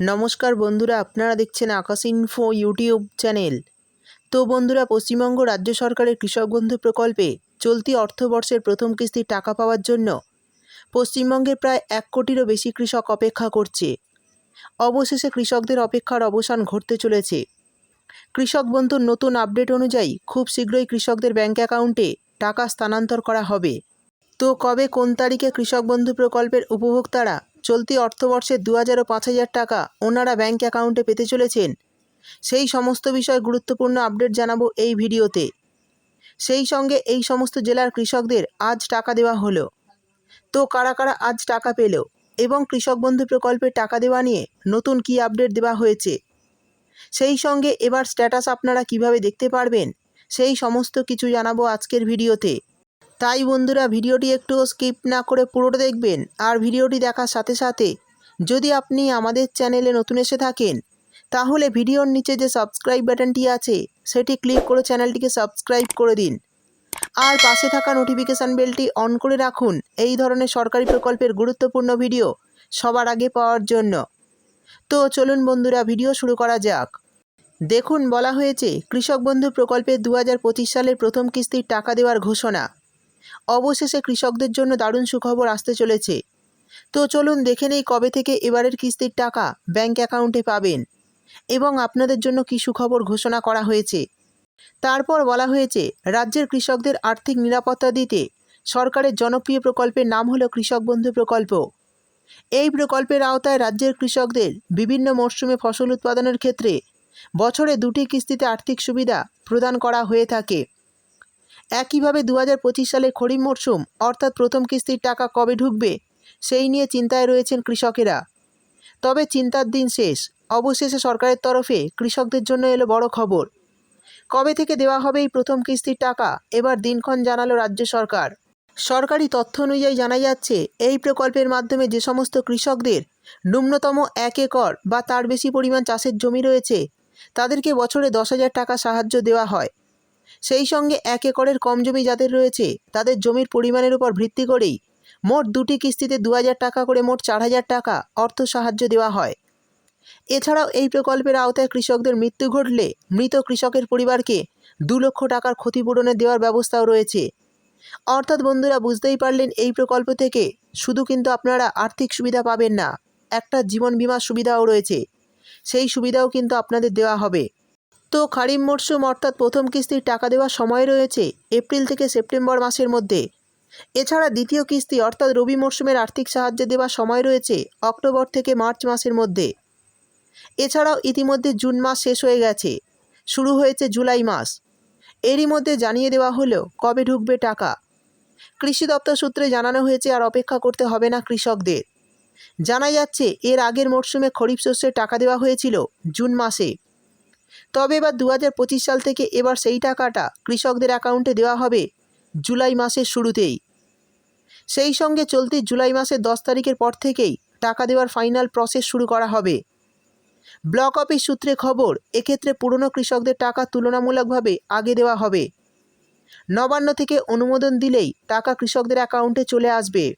নমস্কার বন্ধুরা, আপনারা দেখছেন আকাশ ইনফো ইউটিউব চ্যানেল তো বন্ধুরা, পশ্চিমবঙ্গ রাজ্য সরকারের কৃষক বন্ধু প্রকল্পে চলতি অর্থবর্ষের প্রথম কিস্তির টাকা পাওয়ার জন্য পশ্চিমবঙ্গের প্রায় এক কোটিরও বেশি কৃষক অপেক্ষা করছে। অবশেষে কৃষকদের অপেক্ষার অবসান ঘটতে চলেছে। কৃষক বন্ধুর নতুন আপডেট অনুযায়ী খুব শীঘ্রই কৃষকদের ব্যাঙ্ক অ্যাকাউন্টে টাকা স্থানান্তর করা হবে। তো কবে কোন তারিখে কৃষক বন্ধু প্রকল্পের উপভোক্তারা চলতি অর্থবর্ষে দু হাজার ও পাঁচ হাজার টাকা ওনারা ব্যাঙ্ক অ্যাকাউন্টে পেতে চলেছেন। সেই সমস্ত বিষয় গুরুত্বপূর্ণ আপডেট জানাব এই ভিডিওতে। সেই সঙ্গে এই সমস্ত জেলার কৃষকদের আজ টাকা দেওয়া হলো। তো কারা কারা আজ টাকা পেল এবং কৃষক বন্ধু প্রকল্পের টাকা দেওয়া নিয়ে নতুন কী আপডেট দেওয়া হয়েছে? সেই সঙ্গে এবার স্ট্যাটাস আপনারা কীভাবে দেখতে পারবেন? সেই সমস্ত কিছু জানাব আজকের ভিডিওতে। তাই বন্ধুরা ভিডিওটি একটু স্কিপ না করে পুরোটা দেখবেন আর ভিডিওটি দেখার সাথে সাথে যদি আপনি আমাদের চ্যানেলে নতুন এসে থাকেন, তাহলে ভিডিওর নিচে যে সাবস্ক্রাইব বাটনটি আছে, সেটি ক্লিক করে চ্যানেলটিকে সাবস্ক্রাইব করে দিন। আর পাশে থাকা নোটিফিকেশান বেলটি অন করে রাখুন। এই ধরনের সরকারি প্রকল্পের গুরুত্বপূর্ণ ভিডিও সবার আগে পাওয়ার জন্য। তো চলুন বন্ধুরা, ভিডিও শুরু করা যাক। দেখুন, বলা হয়েছে, কৃষক বন্ধু প্রকল্পে দু সালের প্রথম কিস্তির টাকা দেওয়ার ঘোষণা। অবশেষে কৃষকদের জন্য দারুণ সুখবর আসতে চলেছে। তো চলুন দেখে নেই কবে থেকে এবারের কিস্তির টাকা ব্যাংক অ্যাকাউন্টে পাবেন এবং আপনাদের জন্য কী সুখবর ঘোষণা করা হয়েছে। তারপর বলা হয়েছে, রাজ্যের কৃষকদের আর্থিক নিরাপত্তা দিতে সরকারের জনপ্রিয় প্রকল্পের নাম হলো কৃষক বন্ধু প্রকল্প। এই প্রকল্পের আওতায় রাজ্যের কৃষকদের বিভিন্ন মরশুমে ফসল উৎপাদনের ক্ষেত্রে বছরে দুটি কিস্তিতে আর্থিক সুবিধা প্রদান করা হয়ে থাকে। একইভাবে দু হাজার পঁচিশ সালে খরিফ মরশুম অর্থাৎ প্রথম কিস্তির টাকা কবে ঢুকবে, সেই নিয়ে চিন্তায় রয়েছেন কৃষকেরা। তবে চিন্তার দিন শেষ। অবশেষে সরকারের তরফে কৃষকদের জন্য এলো বড় খবর। কবে থেকে দেওয়া হবে এই প্রথম কিস্তির টাকা, এবার দিনক্ষণ জানালো রাজ্য সরকার। সরকারি তথ্য অনুযায়ী জানা যাচ্ছে, এই প্রকল্পের মাধ্যমে যে সমস্ত কৃষকদের ন্যূনতম এক একর বা তার বেশি পরিমাণ চাষের জমি রয়েছে, তাদেরকে বছরে দশ হাজার টাকা সাহায্য দেওয়া হয়। সেই সঙ্গে এক একরের কম জমি যাদের রয়েছে, তাদের জমির পরিমাণের উপর ভিত্তি করেই মোট দুটি কিস্তিতে দু হাজার টাকা করে মোট চার হাজার টাকা অর্থ সাহায্য দেওয়া হয়। এছাড়াও এই প্রকল্পের আওতায় কৃষকদের মৃত্যু ঘটলে মৃত কৃষকের পরিবারকে দু লক্ষ টাকার ক্ষতিপূরণে দেওয়ার ব্যবস্থাও রয়েছে। অর্থাৎ বন্ধুরা, বুঝতেই পারলেন এই প্রকল্প থেকে শুধু কিন্তু আপনারা আর্থিক সুবিধা পাবেন না, একটা জীবন বিমার সুবিধাও রয়েছে। সেই সুবিধাও কিন্তু আপনাদের দেওয়া হবে। খারিফ মরশুম, অর্থাৎ প্রথম কিস্তির টাকা দেওয়ার সময় রয়েছে, এপ্রিল থেকে সেপ্টেম্বর মাসের মধ্যে। এছাড়া দ্বিতীয় কিস্তি, অর্থাৎ রবি মরশুমের আর্থিক সাহায্য দেওয়ার সময় রয়েছে, অক্টোবর থেকে মার্চ মাসের মধ্যে। এছাড়াও ইতিমধ্যে জুন মাস শেষ হয়ে গেছে, শুরু হয়েছে জুলাই মাস। এরই মধ্যে জানিয়ে দেওয়া হলো, কবে ঢুকবে টাকা। কৃষি দপ্তর সূত্রে জানানো হয়েছে, আর অপেক্ষা করতে হবে না কৃষকদের। জানা যাচ্ছে, এর আগের মরশুমে খরিফ শস্যের টাকা দেওয়া হয়েছিল, জুন মাসে। তবে এবার দু হাজার পঁচিশ সাল থেকে এবার সেই টাকাটা কৃষকদের অ্যাকাউন্টে দেওয়া হবে জুলাই মাসের শুরুতেই। সেই সঙ্গে চলতি জুলাই মাসের দশ তারিখের পর থেকেই টাকা দেওয়ার ফাইনাল প্রসেস শুরু করা হবে। ব্লক অফিস সূত্রে খবর, এক্ষেত্রে পুরনো কৃষকদের টাকা তুলনামূলকভাবে আগে দেওয়া হবে। নবান্ন থেকে অনুমোদন দিলেই টাকা কৃষকদের অ্যাকাউন্টে চলে আসবে।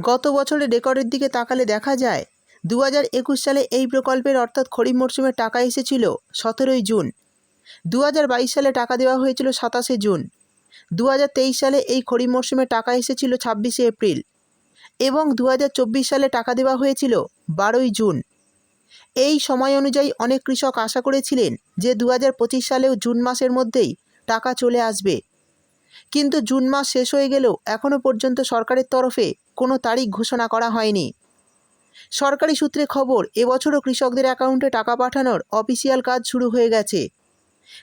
গত বছরের রেকর্ডের দিকে তাকালে দেখা যায় দু হাজার একুশ সালে এই প্রকল্পের অর্থাৎ খরিফ মরশুমে টাকা এসেছিল সতেরোই জুন। দু হাজার বাইশ সালে টাকা দেওয়া হয়েছিল সাতাশে জুন। দু হাজার তেইশ সালে এই খরিফ মরশুমে টাকা এসেছিল ছাব্বিশে এপ্রিল। এবং দু হাজার চব্বিশ সালে টাকা দেওয়া হয়েছিল বারোই জুন। এই সময় অনুযায়ী অনেক কৃষক আশা করেছিলেন যে দু হাজার পঁচিশ সালেও জুন মাসের মধ্যেই টাকা চলে আসবে। কিন্তু জুন মাস শেষ হয়ে গেলেও এখনও পর্যন্ত সরকারের তরফে কোনো তারিখ ঘোষণা করা হয়নি। সরকারি সূত্রে খবর, এবছরও কৃষকদের অ্যাকাউন্টে টাকা পাঠানোর অফিসিয়াল কাজ শুরু হয়ে গেছে।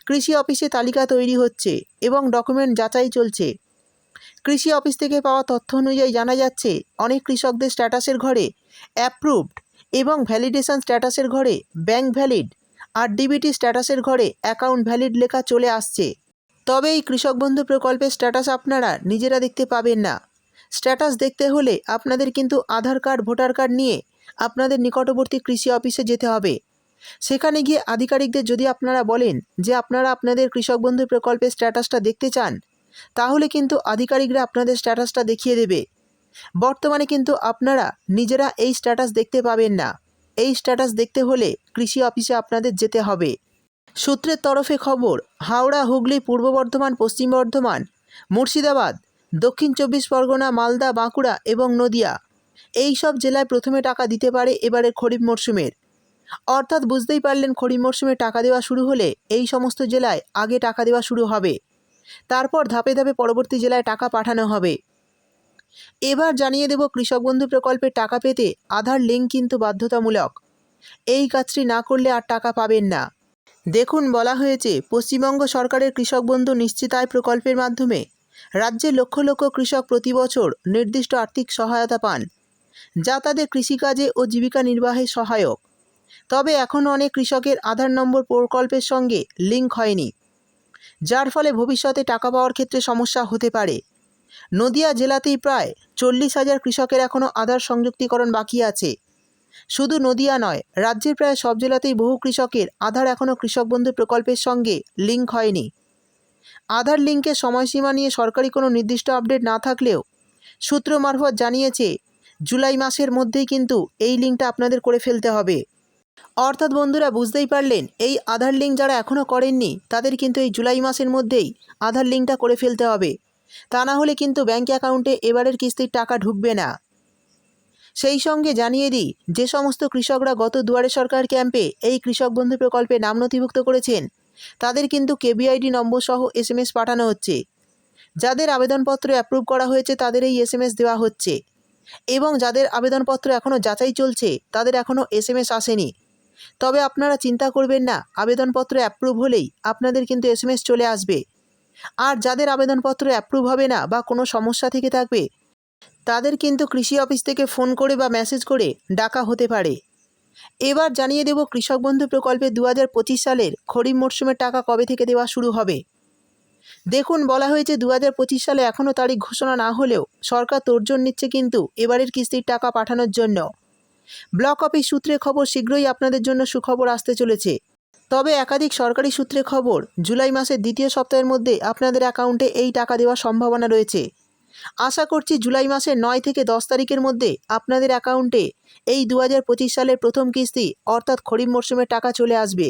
কৃষি অফিসে তালিকা তৈরি হচ্ছে এবং ডকুমেন্ট যাচাই চলছে। কৃষি অফিস থেকে পাওয়া তথ্য অনুযায়ী জানা যাচ্ছে, অনেক কৃষকদের স্ট্যাটাসের ঘরে অ্যাপ্রুভড এবং ভ্যালিডেশন স্ট্যাটাসের ঘরে ব্যাংক ভ্যালিড আর ডিবিটি স্ট্যাটাসের ঘরে অ্যাকাউন্ট ভ্যালিড লেখা চলে আসছে। তবে এই কৃষক বন্ধু প্রকল্পের স্ট্যাটাস আপনারা নিজেরা দেখতে পাবেন না। স্ট্যাটাস দেখতে হলে আপনাদের কিন্তু আধার কার্ড, ভোটার কার্ড নিয়ে আপনাদের নিকটবর্তী কৃষি অফিসে যেতে হবে। সেখানে গিয়ে আধিকারিকদের যদি আপনারা বলেন যে আপনারা আপনাদের কৃষক বন্ধু প্রকল্পের স্ট্যাটাসটা দেখতে চান, তাহলে কিন্তু আধিকারিকরা আপনাদের স্ট্যাটাসটা দেখিয়ে দেবে। বর্তমানে কিন্তু আপনারা নিজেরা এই স্ট্যাটাস দেখতে পাবেন না। এই স্ট্যাটাস দেখতে হলে কৃষি অফিসে আপনাদের যেতে হবে। সূত্রের তরফে খবর, হাওড়া, হুগলি, পূর্ব বর্ধমান, পশ্চিম বর্ধমান, মুর্শিদাবাদ দক্ষিণ চব্বিশ পরগনা, মালদা, বাঁকুড়া এবং নদিয়া। এই সব জেলায় প্রথমে টাকা দিতে পারে এবারের খরিফ মরশুমের। অর্থাৎ বুঝতেই পারলেন খরিফ মরশুমে টাকা দেওয়া শুরু হলে এই সমস্ত জেলায় আগে টাকা দেওয়া শুরু হবে। তারপর ধাপে ধাপে পরবর্তী জেলায় টাকা পাঠানো হবে। এবার জানিয়ে দেব কৃষক বন্ধু প্রকল্পের টাকা পেতে আধার লিঙ্ক কিন্তু বাধ্যতামূলক। এই কাজটি না করলে আর টাকা পাবেন না। দেখুন বলা হয়েছে, পশ্চিমবঙ্গ সরকারের কৃষক বন্ধু নিশ্চিত আয় প্রকল্পের মাধ্যমে রাজ্যে লক্ষ লক্ষ কৃষক প্রতি বছর নির্দিষ্ট আর্থিক সহায়তা পান, যা তাদের কৃষিকাজে ও জীবিকা নির্বাহে সহায়ক। তবে এখনও অনেক কৃষকের আধার নম্বর প্রকল্পের সঙ্গে লিঙ্ক হয়নি, যার ফলে ভবিষ্যতে টাকা পাওয়ার ক্ষেত্রে সমস্যা হতে পারে। নদিয়া জেলাতেই প্রায় চল্লিশ হাজার কৃষকের এখনও আধার সংযুক্তিকরণ বাকি আছে। শুধু নদিয়া নয়, রাজ্যের প্রায় সব জেলাতেই বহু কৃষকের আধার এখনও কৃষক বন্ধু প্রকল্পের সঙ্গে লিঙ্ক হয়নি। আধার লিঙ্কের সময়সীমা নিয়ে সরকারি কোনো নির্দিষ্ট আপডেট না থাকলেও সূত্র মারফত জানিয়েছে, জুলাই মাসের মধ্যেই কিন্তু এই লিঙ্কটা আপনাদের করে ফেলতে হবে। অর্থাৎ বন্ধুরা, বুঝতেই পারলেন, এই আধার লিঙ্ক যারা এখনও করেননি, তাদের কিন্তু এই জুলাই মাসের মধ্যেই আধার লিঙ্কটা করে ফেলতে হবে। তা না হলে কিন্তু ব্যাঙ্ক অ্যাকাউন্টে এবারের কিস্তির টাকা ঢুকবে না। সেই সঙ্গে জানিয়ে দিই, যে সমস্ত কৃষকরা গত দুয়ারে সরকার ক্যাম্পে এই কৃষক বন্ধু প্রকল্পে নাম নথিভুক্ত করেছেন তাদের কিন্তু কেবিআইডি নম্বর সহ এস এম এস পাঠানো হচ্ছে। যাদের আবেদনপত্র অ্যাপ্রুভ করা হয়েছে, তাদের এই এস এম এস দেওয়া হচ্ছে। এবং যাদের আবেদনপত্র এখনও যাচাই চলছে, তাদের এখনও এস এম এস আসেনি। তবে আপনারা চিন্তা করবেন না, আবেদনপত্র অ্যাপ্রুভ হলেই আপনাদের কিন্তু এস এম এস চলে আসবে। আর যাদের আবেদনপত্র অ্যাপ্রুভ হবে না বা কোনো সমস্যা থেকে থাকবে, তাদের কিন্তু কৃষি অফিস থেকে ফোন করে বা মেসেজ করে ডাকা হতে পারে। এবার জানিয়ে দেব কৃষক বন্ধু প্রকল্পে দু হাজার পঁচিশ সালের খরিফ মরশুমের টাকা কবে থেকে দেওয়া শুরু হবে। দেখুন, বলা হয়েছে দু হাজার পঁচিশ সালে এখনও তারিখ ঘোষণা না হলেও সরকার তোড়জোড় নিচ্ছে কিন্তু এবারের কিস্তির টাকা পাঠানোর জন্য। ব্লক অফিস সূত্রে খবর শীঘ্রই আপনাদের জন্য সুখবর আসতে চলেছে। তবে একাধিক সরকারি সূত্রে খবর, জুলাই মাসের দ্বিতীয় সপ্তাহের মধ্যে আপনাদের অ্যাকাউন্টে এই টাকা দেওয়ার সম্ভাবনা রয়েছে। আশা করছি জুলাই মাসের নয় থেকে দশ তারিখের মধ্যে আপনাদের অ্যাকাউন্টে এই দু হাজার পঁচিশ সালের প্রথম কিস্তি অর্থাৎ খরিফ মরশুমের টাকা চলে আসবে।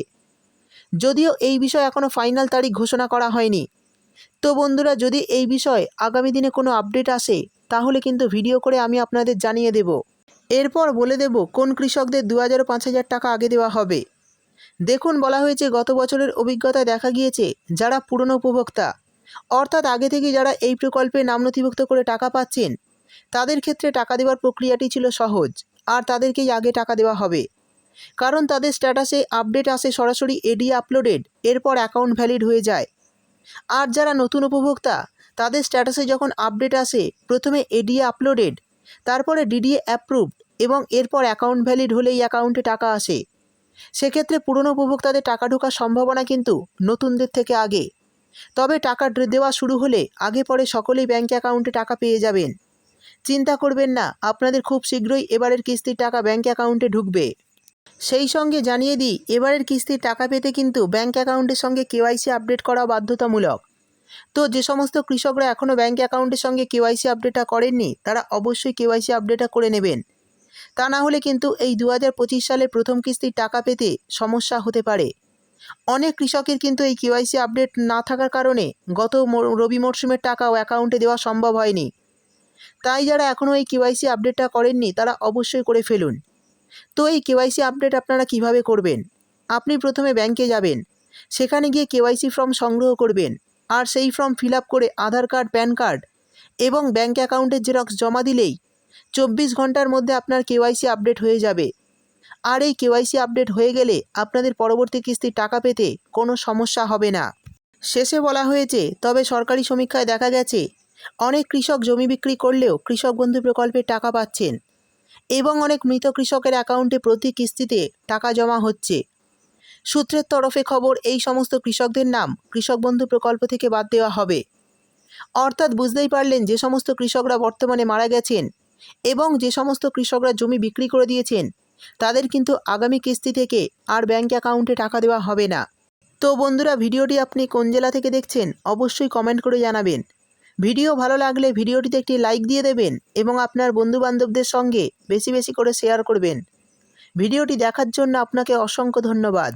যদিও এই বিষয়ে এখনও ফাইনাল তারিখ ঘোষণা করা হয়নি। তো বন্ধুরা, যদি এই বিষয়ে আগামী দিনে কোনো আপডেট আসে, তাহলে কিন্তু ভিডিও করে আমি আপনাদের জানিয়ে দেব। এরপর বলে দেব কোন কৃষকদের দু পাঁচ হাজার টাকা আগে দেওয়া হবে। দেখুন, বলা হয়েছে গত বছরের অভিজ্ঞতা দেখা গিয়েছে, যারা পুরনো উপভোক্তা অর্থাৎ আগে থেকে যারা এই প্রকল্পে নাম নথিভুক্ত করে টাকা পাচ্ছেন, তাদের ক্ষেত্রে টাকা দেওয়ার প্রক্রিয়াটি ছিল সহজ, আর তাদেরকেই আগে টাকা দেওয়া হবে। কারণ তাদের স্ট্যাটাসে আপডেট আসে সরাসরি এডি আপলোডেড এরপর অ্যাকাউন্ট ভ্যালিড হয়ে যায়। আর যারা নতুন উপভোক্তা, তাদের স্ট্যাটাসে যখন আপডেট আসে, প্রথমে এডিএ আপলোডেড তারপরে ডিডিএ অ্যাপ্রুভড এবং এরপর অ্যাকাউন্ট ভ্যালিড হলেই অ্যাকাউন্টে টাকা আসে। সেক্ষেত্রে পুরনো উপভোক্তাদের টাকা ঢোকার সম্ভাবনা কিন্তু নতুনদের থেকে আগে। তবে টাকা দেওয়া শুরু হলে আগে পরে সকলেই ব্যাঙ্ক অ্যাকাউন্টে টাকা পেয়ে যাবেন। চিন্তা করবেন না, আপনাদের খুব শীঘ্রই এবারের কিস্তির টাকা ব্যাঙ্ক অ্যাকাউন্টে ঢুকবে। সেই সঙ্গে জানিয়ে দিই, এবারের কিস্তির টাকা পেতে কিন্তু ব্যাঙ্ক অ্যাকাউন্টের সঙ্গে কেওয়াইসি আপডেট করা বাধ্যতামূলক। তো যে সমস্ত কৃষকরা এখনও ব্যাঙ্ক অ্যাকাউন্টের সঙ্গে কেওয়াইসি আপডেটটা করেননি, তারা অবশ্যই কেওয়াইসি আপডেটটা করে নেবেন। তা না হলে কিন্তু এই দু হাজার পঁচিশ সালের প্রথম কিস্তির টাকা পেতে সমস্যা হতে পারে। অনেক কৃষকের কিন্তু এই কেওয়াইসি আপডেট না থাকার কারণে গত রবি মরশুমের টাকাও অ্যাকাউন্টে দেওয়া সম্ভব হয়নি। তাই যারা এখনও এই কেওয়াইসি আপডেটটা করেননি, তারা অবশ্যই করে ফেলুন। তো এই কেওয়াইসি আপডেট আপনারা কীভাবে করবেন? আপনি প্রথমে ব্যাংকে যাবেন, সেখানে গিয়ে কেওয়াইসি ফর্ম সংগ্রহ করবেন, আর সেই ফর্ম ফিল করে আধার কার্ড, প্যান কার্ড এবং ব্যাঙ্ক অ্যাকাউন্টের জেরক্স জমা দিলেই চব্বিশ ঘণ্টার মধ্যে আপনার কেওয়াইসি আপডেট হয়ে যাবে। আর এই কেওয়াইসি আপডেট হয়ে গেলে আপনাদের পরবর্তী কিস্তির টাকা পেতে কোনো সমস্যা হবে না। শেষে বলা হয়েছে, তবে সরকারি সমীক্ষায় দেখা গেছে, অনেক কৃষক জমি বিক্রি করলেও কৃষক বন্ধু প্রকল্পের টাকা পাচ্ছেন এবং অনেক মৃত কৃষকের অ্যাকাউন্টে প্রতি কিস্তিতে টাকা জমা হচ্ছে। সূত্রের তরফে খবর, এই সমস্ত কৃষকদের নাম কৃষক বন্ধু প্রকল্প থেকে বাদ দেওয়া হবে। অর্থাৎ বুঝতেই পারলেন যে সমস্ত কৃষকরা বর্তমানে মারা গেছেন এবং যে সমস্ত কৃষকরা জমি বিক্রি করে দিয়েছেন তাদের কিন্তু আগামী কিস্তি থেকে আর ব্যাঙ্ক অ্যাকাউন্টে টাকা দেওয়া হবে না। তো বন্ধুরা, ভিডিওটি আপনি কোন জেলা থেকে দেখছেন অবশ্যই কমেন্ট করে জানাবেন। ভিডিও ভালো লাগলে ভিডিওটিতে একটি লাইক দিয়ে দেবেন এবং আপনার বন্ধুবান্ধবদের সঙ্গে বেশি বেশি করে শেয়ার করবেন। ভিডিওটি দেখার জন্য আপনাকে অসংখ্য ধন্যবাদ।